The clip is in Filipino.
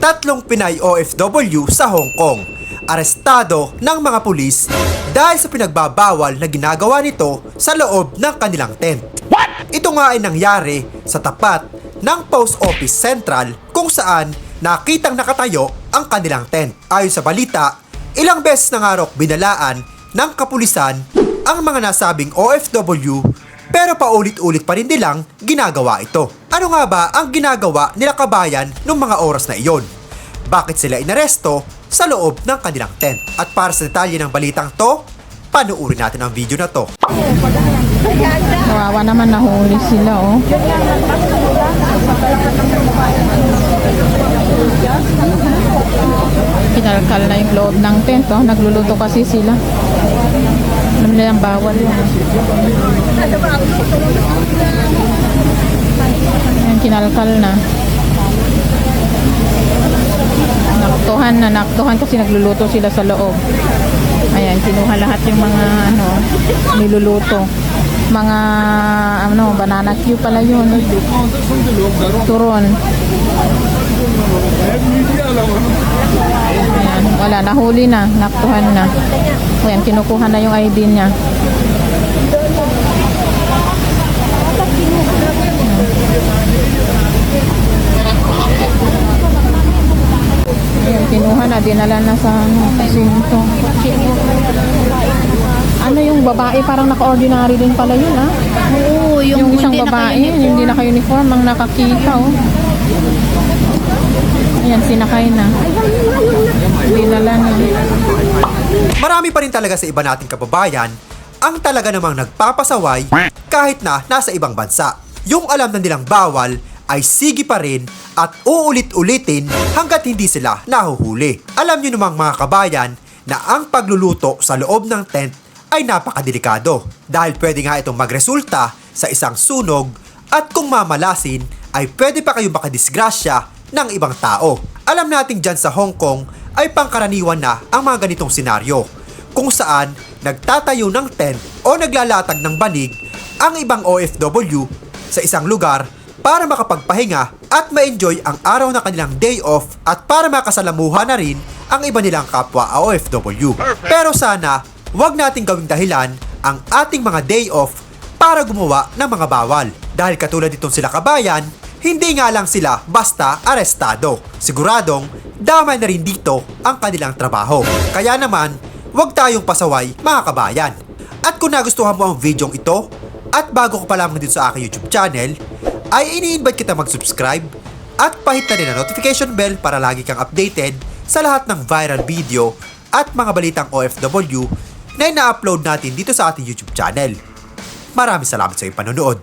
tatlong Pinay OFW sa Hong Kong. Arestado ng mga pulis dahil sa pinagbabawal na ginagawa nito sa loob ng kanilang tent. Ito nga ay nangyari sa tapat ng Post Office Central kung saan nakitang nakatayo ang kanilang tent. Ayon sa balita, ilang beses na nga binalaan ng kapulisan ang mga nasabing OFW pero paulit-ulit pa rin nilang ginagawa ito. Ano nga ba ang ginagawa nila kabayan noong mga oras na iyon? Bakit sila inaresto sa loob ng kanilang tent? At para sa detalye ng balitang to, panuuri natin ang video na to. Kawawa naman nahuli sila, oh. Kinalkal na yung loob ng tent, oh. Nagluluto kasi sila. Alam nila yung bawal yun. Ayan, kinalkal na. Naktuhan na, naktuhan kasi nagluluto sila sa loob. Ayan, kinuha lahat yung mga ano, niluluto. Mga ano, banana cue pala yun. Turon. Ayan, wala, nahuli na, naktuhan na. Ayan, kinukuha na yung ID niya. Ayan, kinuha na, dinala na sa ano, kasinto. Ano yung babae, parang naka-ordinary din pala yun, ah. Oo, yung, Yung, isang babae, hindi naka-uniform, ang nakakita, oh. Ayan, sinakay na. Dinala na. Marami pa rin talaga sa iba nating kababayan ang talaga namang nagpapasaway kahit na nasa ibang bansa. Yung alam na nilang bawal ay sige pa rin at uulit-ulitin hanggat hindi sila nahuhuli. Alam nyo namang mga kabayan na ang pagluluto sa loob ng tent ay napakadelikado dahil pwede nga itong magresulta sa isang sunog at kung mamalasin ay pwede pa kayong makadisgrasya ng ibang tao. Alam natin dyan sa Hong Kong ay pangkaraniwan na ang mga ganitong senaryo kung saan nagtatayo ng tent o naglalatag ng banig ang ibang OFW sa isang lugar para makapagpahinga at ma-enjoy ang araw na kanilang day off at para makasalamuha na rin ang iba nilang kapwa OFW. Pero sana, wag nating gawing dahilan ang ating mga day off para gumawa ng mga bawal. Dahil katulad itong sila kabayan, hindi nga lang sila basta arestado. Siguradong damay na rin dito ang kanilang trabaho. Kaya naman, huwag tayong pasaway mga kabayan. At kung nagustuhan mo ang videong ito, at bago ko pa lamang dito sa aking YouTube channel, ay ini-invite kita mag-subscribe at pahit na rin ang notification bell para lagi kang updated sa lahat ng viral video at mga balitang OFW na ina-upload natin dito sa ating YouTube channel. Maraming salamat sa iyong panonood.